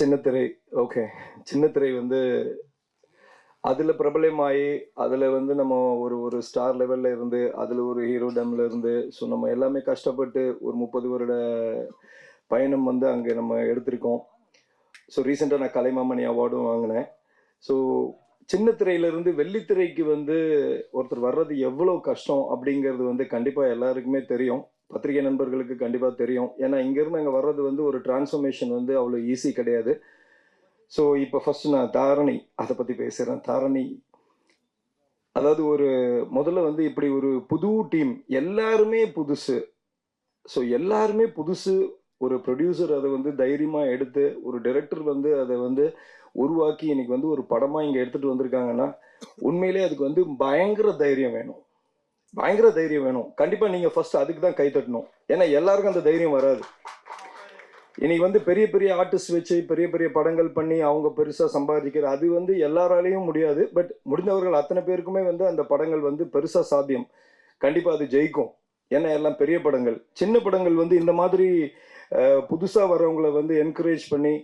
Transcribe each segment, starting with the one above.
சின்னத்திரை ஓகே சின்னத்திரை வந்து அதில் பிரபலமாகி அதில் வந்து நம்ம ஒரு ஒரு ஸ்டார் லெவலில் இருந்து அதில் ஒரு ஹீரோ டம்ல இருந்து ஸோ நம்ம எல்லாமே கஷ்டப்பட்டு ஒரு முப்பது வருட பயணம் வந்து அங்கே நம்ம எடுத்திருக்கோம். ஸோ ரீசெண்டாக நான் கலைமாமணி அவார்டும் வாங்கினேன். ஸோ சின்னத்திரையிலேருந்து வெள்ளித்திரைக்கு வந்து ஒருத்தர் வர்றது எவ்வளோ கஷ்டம் அப்படிங்கிறது வந்து கண்டிப்பாக எல்லாருக்குமே தெரியும். பத்திரிகை நண்பர்களுக்கு கண்டிப்பாக தெரியும். ஏன்னா இங்கேருந்து அங்கே வர்றது வந்து ஒரு டிரான்ஸ்ஃபர்மேஷன் வந்து அவ்வளோ ஈஸி கிடையாது. ஸோ இப்போ ஃபஸ்ட்டு நான் தாரணி அதை பற்றி பேசுகிறேன் தாரணி அதாவது ஒரு முதல்ல வந்து இப்படி ஒரு புது டீம் எல்லாருமே புதுசு. ஸோ எல்லாருமே புதுசு. ஒரு ப்ரொடியூசர் அதை வந்து தைரியமாக எடுத்து ஒரு டைரக்டர் வந்து அதை வந்து உருவாக்கி இன்னைக்கு வந்து ஒரு படமாக இங்கே எடுத்துகிட்டு வந்திருக்காங்கன்னா உண்மையிலே அதுக்கு வந்து பயங்கர தைரியம் வேணும். பயங்கர தைரியம் வேணும். கண்டிப்பாக நீங்கள் ஃபர்ஸ்ட் அதுக்கு தான் கை தட்டணும். ஏன்னா எல்லாருக்கும் அந்த தைரியம் வராது. இன்னைக்கு வந்து பெரிய பெரிய ஆர்டிஸ்ட் வச்சு பெரிய பெரிய படங்கள் பண்ணி அவங்க பெருசாக சம்பாதிக்கிற அது வந்து எல்லாராலையும் முடியாது. பட் முடிந்தவர்கள் அத்தனை பேருக்குமே வந்து அந்த படங்கள் வந்து பெருசாக சாத்தியம். கண்டிப்பாக அது ஜெயிக்கும். ஏன்னா எல்லாம் பெரிய படங்கள். சின்ன படங்கள் வந்து இந்த மாதிரி புதுசாக வர்றவங்கள வந்து என்கரேஜ் பண்ணி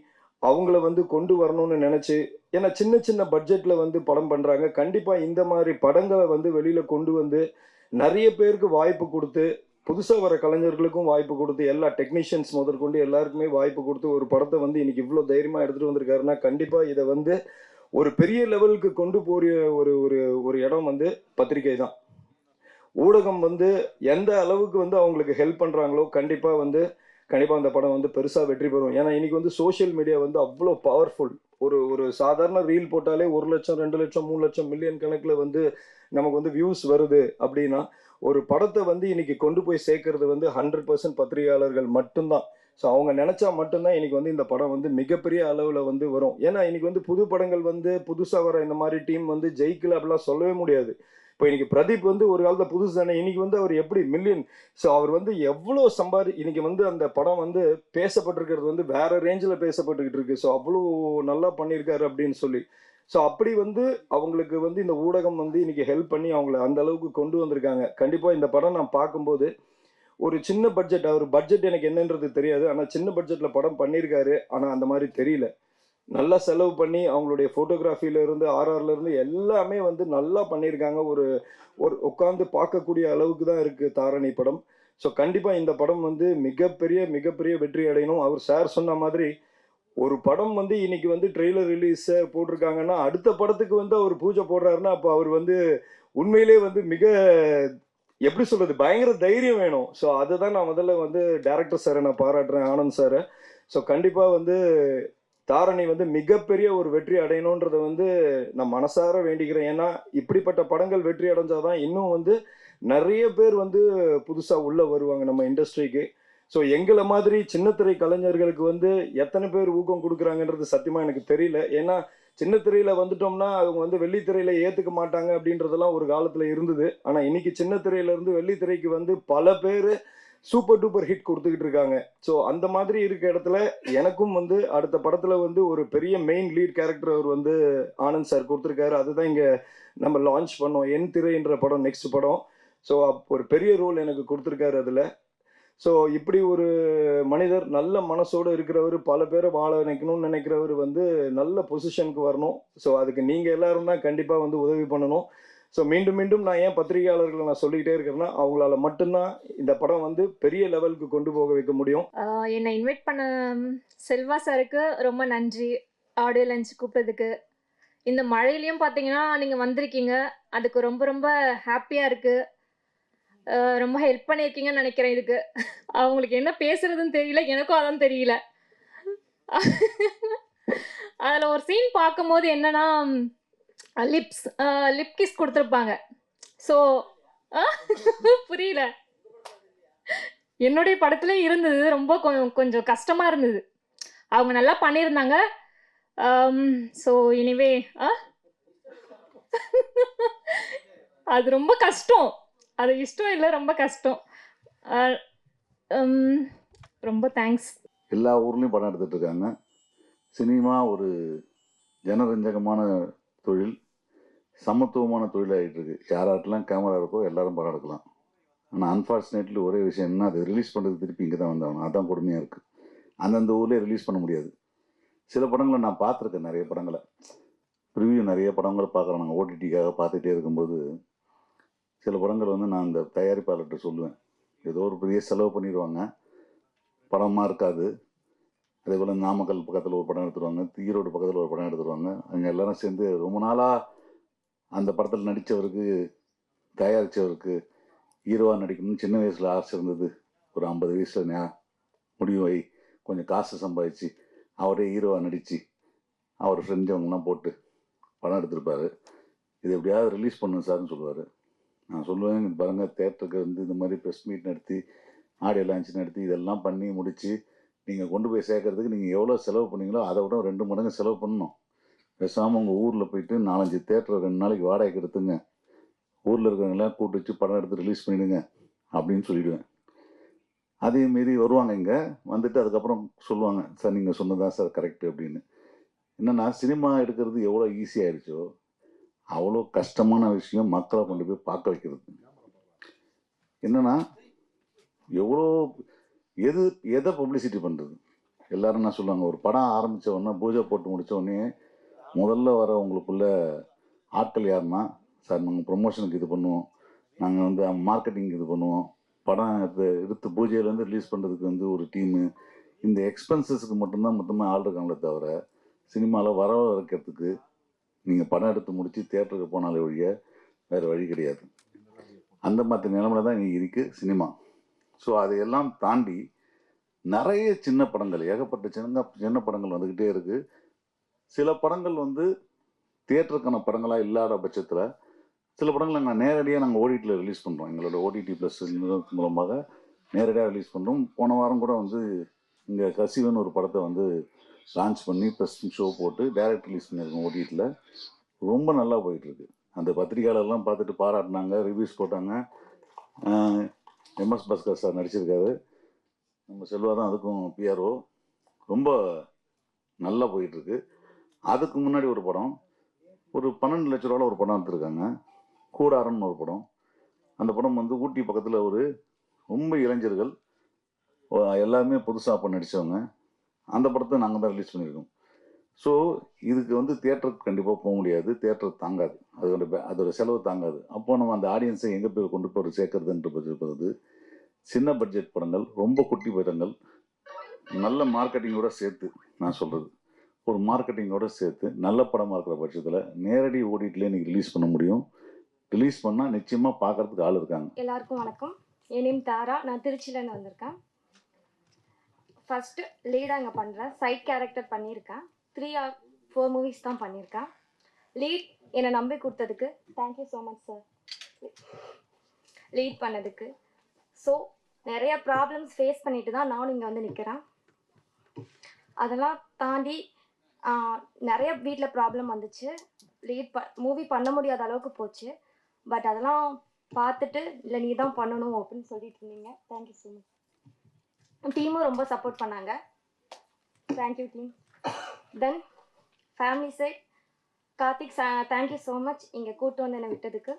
அவங்கள வந்து கொண்டு வரணும்னு நினச்சி ஏன்னா சின்ன சின்ன பட்ஜெட்டில் வந்து படம் பண்ணுறாங்க கண்டிப்பாக இந்த மாதிரி படங்களை வந்து வெளியில் கொண்டு வந்து நிறைய பேருக்கு வாய்ப்பு கொடுத்து புதுசாக வர கலைஞர்களுக்கும் வாய்ப்பு கொடுத்து எல்லா டெக்னீஷியன்ஸ் முதற்கொண்டு எல்லாருக்குமே வாய்ப்பு கொடுத்து ஒரு படத்தை வந்து இன்னைக்கு இவ்வளோ தைரியமாக எடுத்துகிட்டு வந்திருக்காருன்னா கண்டிப்பாக இதை வந்து ஒரு பெரிய லெவலுக்கு கொண்டு போகிற ஒரு ஒரு ஒரு இடம் வந்து பத்திரிகை தான். ஊடகம் வந்து எந்த அளவுக்கு வந்து அவங்களுக்கு ஹெல்ப் பண்ணுறாங்களோ கண்டிப்பாக வந்து கண்டிப்பாக அந்த படம் வந்து பெருசாக வெற்றி பெறும். ஏன்னா இன்னைக்கு வந்து சோஷியல் மீடியா வந்து அவ்வளோ பவர்ஃபுல் ஒரு ஒரு சாதாரண ரீல் போட்டாலே ஒரு லட்சம் ரெண்டு லட்சம் மூணு லட்சம் மில்லியன் கணக்கில் வந்து நமக்கு வந்து வியூஸ் வருது அப்படின்னா ஒரு படத்தை வந்து இன்னைக்கு கொண்டு போய் சேர்க்கறது வந்து ஹண்ட்ரட் பர்சன்ட் பத்திரிகையாளர்கள் மட்டும்தான். ஸோ அவங்க நினச்சா மட்டும்தான் இன்னைக்கு வந்து இந்த படம் வந்து மிகப்பெரிய அளவில் வந்து வரும். ஏன்னா இன்னைக்கு வந்து புது படங்கள் வந்து புதுசாக வர இந்த மாதிரி டீம் வந்து ஜெயிக்கல அப்படிலாம் சொல்லவே முடியாது. இப்போ இன்னைக்கு பிரதீப் வந்து ஒரு காலத்தில் புதுசு தானே. இன்னைக்கு வந்து அவர் எப்படி மில்லியன் ஸோ அவர் வந்து எவ்வளோ சம்பாதி இன்னைக்கு வந்து அந்த படம் வந்து பேசப்பட்டிருக்கிறது வந்து வேற ரேஞ்சில் பேசப்பட்டுக்கிட்டு இருக்கு. ஸோ அவ்வளோ நல்லா பண்ணியிருக்காரு அப்படின்னு சொல்லி. ஸோ அப்படி வந்து அவங்களுக்கு வந்து இந்த ஊடகம் வந்து இன்னைக்கு ஹெல்ப் பண்ணி அவங்கள அந்த அளவுக்கு கொண்டு வந்திருக்காங்க. கண்டிப்பாக இந்த படம் நான் பார்க்கும்போது ஒரு சின்ன பட்ஜெட் அவர் பட்ஜெட் எனக்கு என்னன்றது தெரியாது. ஆனால் சின்ன பட்ஜெட்டில் படம் பண்ணியிருக்காரு. ஆனால் அந்த மாதிரி தெரியல. நல்லா செலவு பண்ணி அவங்களுடைய ஃபோட்டோகிராஃபிலேருந்து ஆர்ஆர்லேருந்து எல்லாமே வந்து நல்லா பண்ணியிருக்காங்க. ஒரு ஒரு உட்காந்து பார்க்கக்கூடிய அளவுக்கு தான் இருக்குது தாரணி படம். ஸோ கண்டிப்பாக இந்த படம் வந்து மிகப்பெரிய மிகப்பெரிய வெற்றி அடையணும். அவர் சார் சொன்ன மாதிரி ஒரு படம் வந்து இன்னைக்கு வந்து ட்ரெய்லர் ரிலீஸ் போட்டிருக்காங்கன்னா அடுத்த படத்துக்கு வந்து அவர் பூஜை போடுறாருன்னா அப்போ அவர் வந்து உண்மையிலே வந்து மிக எப்படி சொல்றது பயங்கர தைரியம் வேணும். ஸோ அதை தான் நான் முதல்ல வந்து டேரக்டர் சாரை நான் பாராட்டுறேன் ஆனந்த் சாரை ஸோ கண்டிப்பாக வந்து தாரணி வந்து மிகப்பெரிய ஒரு வெற்றி அடையணுன்றதை வந்து நான் மனசார வேண்டிக்கிறேன். ஏன்னா இப்படிப்பட்ட படங்கள் வெற்றி அடைஞ்சாதான் இன்னும் வந்து நிறைய பேர் வந்து புதுசாக உள்ளே வருவாங்க நம்ம இண்டஸ்ட்ரிக்கு. ஸோ எங்களை மாதிரி சின்னத்திரை கலைஞர்களுக்கு வந்து எத்தனை பேர் ஊக்கம் கொடுக்குறாங்கன்றது சத்தியமாக எனக்கு தெரியல. ஏன்னா சின்ன வந்துட்டோம்னா அவங்க வந்து வெள்ளித்திரையில் ஏற்றுக்க மாட்டாங்க அப்படின்றதெல்லாம் ஒரு காலத்தில் இருந்தது. ஆனால் இன்னைக்கு சின்ன வெள்ளித்திரைக்கு வந்து பல பேர் சூப்பர் டூப்பர் ஹிட் கொடுத்துக்கிட்டு இருக்காங்க. ஸோ அந்த மாதிரி இருக்க இடத்துல எனக்கும் வந்து அடுத்த படத்தில் வந்து ஒரு பெரிய மெயின் லீட் கேரக்டர் அவர் வந்து ஆனந்த் சார் கொடுத்துருக்காரு. அதுதான் இங்கே நம்ம லான்ச் பண்ணோம். என் திரைன்ற படம் நெக்ஸ்ட் படம். ஸோ ஒரு பெரிய ரோல் எனக்கு கொடுத்துருக்காரு அதில். ஸோ இப்படி ஒரு மனிதர் நல்ல மனசோடு இருக்கிறவர் பல பேரை வாழ நினைக்கணும்னு நினைக்கிறவர் வந்து நல்ல பொசிஷனுக்கு வரணும். ஸோ அதுக்கு நீங்கள் எல்லாரும் தான் கண்டிப்பாக வந்து உதவி பண்ணணும். ஸோ மீண்டும் மீண்டும் நான் ஏன் பத்திரிகையாளர்களை நான் சொல்லிக்கிட்டே இருக்கிறேன்னா அவங்களால மட்டும்தான் இந்த படம் வந்து பெரிய லெவலுக்கு கொண்டு போக வைக்க முடியும். என்னை இன்வைட் பண்ண செல்வா சாருக்கு ரொம்ப நன்றி. ஆடியோ லஞ்ச் கூப்பிட்டதுக்கு. இந்த மழையிலையும் பார்த்தீங்கன்னா நீங்கள் வந்திருக்கீங்க. அதுக்கு ரொம்ப ரொம்ப ஹாப்பியாக இருக்குது ரொம்ப ஹெல்ப் பண்ணியிருக்கீங்கன்னு நினைக்கிறேன் இதுக்கு. அவங்களுக்கு என்ன பேசுறதுன்னு தெரியல எனக்கும் அதான் தெரியல. அதில் ஒரு சீன் பார்க்கும்போது என்னன்னா லிப்ஸ் லிப் கிஸ் கொடுத்துருப்பாங்க. ஸோ புரியல. என்னுடைய படத்துல இருந்தது ரொம்ப கொஞ்சம் கஷ்டமா இருந்தது. அவங்க நல்லா பண்ணியிருந்தாங்க. ஸோ எனிவே அது ரொம்ப கஷ்டம். அது இஷ்டம் இல்லை ரொம்ப கஷ்டம். ரொம்ப தேங்க்ஸ் எல்லா ஊர்லேயும் படம் எடுத்துகிட்டு இருக்காங்க. சினிமா ஒரு ஜனரஞ்சகமான தொழில் சமத்துவமான தொழிலாகிட்டு இருக்கு யாராட்டெல்லாம் கேமரா இருக்கோ எல்லாரும் படம் எடுக்கலாம் ஆனால் அன்ஃபார்ச்சுனேட்லி ஒரே விஷயம் என்ன அது ரிலீஸ் பண்ணுறது திருப்பி இங்கே தான் வந்தாகணும். அதுதான் கொடுமையாக இருக்குது அந்தந்த ஊர்லேயே ரிலீஸ் பண்ண முடியாது. சில படங்களை நான் பார்த்துருக்கேன் நிறைய படங்களை. ரிவ்யூ நிறைய படங்கள் பார்க்குறேன் நாங்கள் ஓடிடிக்காக பார்த்துட்டே இருக்கும்போது சில படங்கள் வந்து நான் அந்த தயாரிப்பாளர்கிட்ட சொல்லுவேன். ஏதோ ஒரு பெரிய செலவு பண்ணிடுவாங்க. படமாக இருக்காது. அதே போல் நாமக்கல் பக்கத்தில் ஒரு படம் எடுத்துருவாங்க ஈரோடு பக்கத்தில் ஒரு படம் எடுத்துருவாங்க. அங்கே எல்லாரும் சேர்ந்து ரொம்ப நாளாக அந்த படத்தில் நடித்தவருக்கு தயாரித்தவருக்கு ஹீரோவாக நடிக்கணும்னு சின்ன வயசில் ஆசை இருந்தது. ஒரு ஐம்பது வயசில் ஞா முடிவு வை கொஞ்சம் காசு சம்பாதிச்சு அவரே ஹீரோவாக நடித்து அவர் ஃப்ரெண்ட்ஸவங்கலாம் போட்டு படம் எடுத்திருப்பார். இது எப்படியாவது ரிலீஸ் பண்ணுங்க சார்னு சொல்லுவார். நான் சொல்லுவேன் பாருங்கள் பாருங்க தேட்டருக்கு வந்து இந்த மாதிரி ப்ரெஸ் மீட் நடத்தி ஆடியோ லான்ச் நடத்தி இதெல்லாம் பண்ணி முடித்து நீங்கள் கொண்டு போய் சேர்க்கறதுக்கு நீங்கள் எவ்வளோ செலவு பண்ணீங்களோ அதை விட ரெண்டு மடங்கு செலவு பண்ணணும். பேசாமல் உங்கள் ஊரில் போயிட்டு நாலஞ்சு தேட்டரை ரெண்டு நாளைக்கு வாடகைக்கு எடுத்துங்க. ஊரில் இருக்கிறவங்களாம் கூட்டு வச்சு படம் எடுத்து ரிலீஸ் பண்ணிவிடுங்க அப்படின்னு சொல்லிவிடுவேன் அதே மாரி வருவாங்க இங்கே. வந்துட்டு அதுக்கப்புறம் சொல்லுவாங்க சார் நீங்கள் சொன்னதான் சார் கரெக்ட் அப்படின்னு. என்னென்னா சினிமா எடுக்கிறது எவ்வளோ ஈஸியாகிடுச்சோ அவ்வளோ கஷ்டமான விஷயம் மக்களை கொண்டு போய் பார்க்க வைக்கிறது. என்னென்னா எவ்வளோ எது எதை பப்ளிசிட்டி பண்ணுறது எல்லாரும் என்ன சொல்லுவாங்க ஒரு படம் ஆரம்பித்த உடனே பூஜை போட்டு முடித்த உடனே முதல்ல வர உங்களுக்குள்ள ஆட்கள் யாருன்னா சார் நாங்கள் ப்ரொமோஷனுக்கு இது பண்ணுவோம். நாங்கள் வந்து மார்க்கெட்டிங் இது பண்ணுவோம். படம் எடுத்து எடுத்து பூஜையிலேருந்து ரிலீஸ் பண்ணுறதுக்கு வந்து ஒரு டீமு இந்த எக்ஸ்பென்சஸ்க்கு மட்டும்தான் மொத்தமாக ஆள் இருக்காங்களே தவிர சினிமாவில் வர வைக்கிறதுக்கு நீங்கள் படம் எடுத்து முடித்து தேட்டருக்கு போனாலே ஒழிய வேறு வழி கிடையாது. அந்த மாதிரி நிலமையில தான் இங்கே இருக்குது சினிமா. ஸோ அதையெல்லாம் தாண்டி நிறைய சின்ன படங்கள் ஏகப்பட்ட சின்ன சின்ன படங்கள் வந்துக்கிட்டே இருக்குது சில படங்கள் வந்து தியேட்டருக்கான படங்களாக இல்லாத பட்சத்தில் சில படங்களை நாங்கள் நேரடியாக நாங்கள் ஓடிடியில் ரிலீஸ் பண்ணுறோம் எங்களோட ஓடிடி ப்ளஸ் மூலமாக நேரடியாக ரிலீஸ் பண்ணுறோம் போன வாரம் கூட வந்து இங்கே கசிவன் ஒரு படத்தை வந்து லான்ச் பண்ணி ப்ளஸ் ஷோ போட்டு டைரக்ட் ரிலீஸ் பண்ணியிருக்கோம் ஓடிடியில் ரொம்ப நல்லா போயிட்டுருக்கு அந்த பத்திரிகையாளர்லாம் பார்த்துட்டு பாராட்டினாங்க ரிவ்யூஸ் போட்டாங்க. எம்எஸ் பாஸ்கர் சார் நடிச்சிருக்காரு. நம்ம செல்வா தான் அதுக்கும் பிஆர்ஓ ரொம்ப நல்லா போயிட்டுருக்கு. அதுக்கு முன்னாடி ஒரு படம் ஒரு பன்னெண்டு லட்ச ரூபாவில் ஒரு படம் எடுத்திருக்காங்க. கூடாரம்னு ஒரு படம். அந்த படம் வந்து ஊட்டி பக்கத்தில் ஒரு ரொம்ப இளைஞர்கள் எல்லாமே எல்லாருமே புதுசாக அப்போ நடித்தவங்க அந்த படத்தை நாங்கள் தான் ரிலீஸ் பண்ணியிருக்கோம். ஸோ இதுக்கு வந்து தியேட்டருக்கு கண்டிப்பாக போக முடியாது. தியேட்டர் தாங்காது. அதோட அதோட செலவு தாங்காது. அப்போ நம்ம அந்த ஆடியன்ஸை எங்கே போய் கொண்டு போய் சேர்க்கறதுன்ற பட்சத்து சின்ன பட்ஜெட் படங்கள் ரொம்ப குட்டி படங்கள் நல்ல மார்க்கெட்டிங்கோட சேர்த்து நான் சொல்கிறது ஒரு மார்க்கெட்டிங்கோட சேர்த்து நல்ல படமாக இருக்கிற பட்சத்தில் நேரடி ஓடிட்டிலே நீங்கள் ரிலீஸ் பண்ண முடியும். ரிலீஸ் பண்ணால் நிச்சயமாக பார்க்கறதுக்கு ஆள் இருக்காங்க. எல்லாருக்கும் வணக்கம். என் நேம் தாரா. நான் திருச்சியிலேருந்து வந்திருக்கேன். ஃபஸ்ட்டு லீடாக இங்கே பண்ணுறேன் சைட் கேரக்டர் பண்ணியிருக்கேன். த்ரீ ஆர் ஃபோர் மூவிஸ் தான் பண்ணியிருக்கேன். லீட் என்னை நம்பி கொடுத்ததுக்கு thank you so much sir lead பண்ணதுக்கு. ஸோ நிறைய ப்ராப்ளம்ஸ் ஃபேஸ் பண்ணிட்டு தான் நானும் இங்கே வந்து நிற்கிறேன் அதெல்லாம் தாண்டி நிறைய வீட்டில் ப்ராப்ளம் வந்துச்சு. லீட் ப மூவி பண்ண முடியாத அளவுக்கு போச்சு. பட் அதெல்லாம் பார்த்துட்டு இல்லை நீ தான் பண்ணணும் அப்படின்னு சொல்லிட்டு இருந்தீங்க. தேங்க்யூ ஸோ மச் டீமும் ரொம்ப சப்போர்ட் பண்ணாங்க. Thank you team then family side Karthik thank you so much இங்கே கூட்டு வந்து என்னை விட்டதுக்கு.